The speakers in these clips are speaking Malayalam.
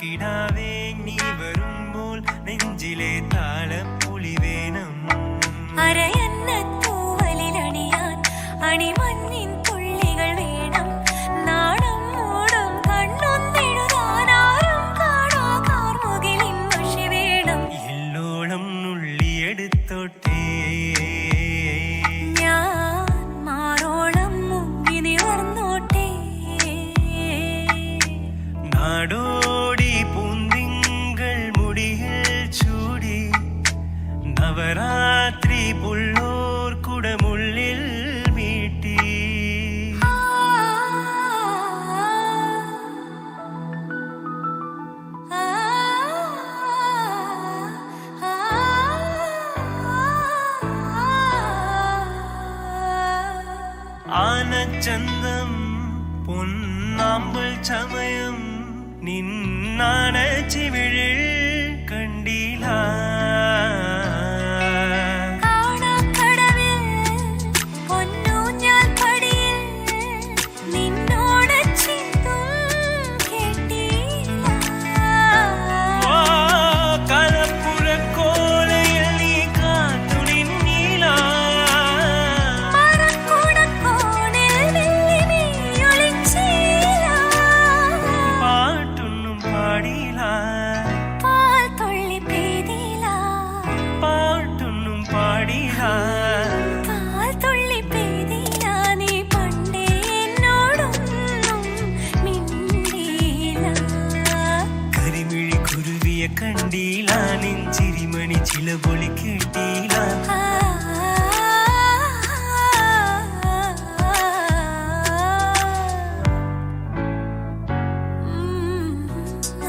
കിടാവേ നീ വരുമ്പോൾ നെഞ്ചിലെ താളം പുളി വേണം അരയന്ന തൂവലിലണിയാൻ അണിമ ശിവരാത്രി പൊന്നാമ്പൽ ചമയം നിന്നാണ് ചിവിഴിൽ പാടിനാൻ കണ്ടീല നെഞ്ചിരിമണി ചില പൊളി കേട്ടീല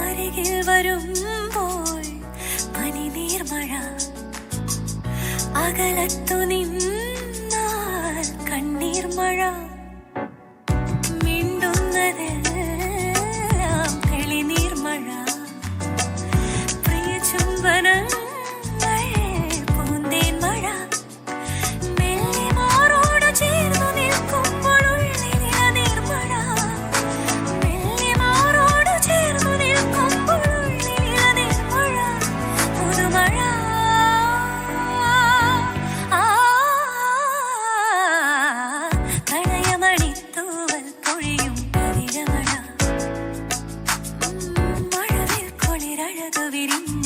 അരികിൽ വരുമ്പോൾ പനിനീർമഴ അകലത്തു നിന്ന് വിരിഞ്ഞ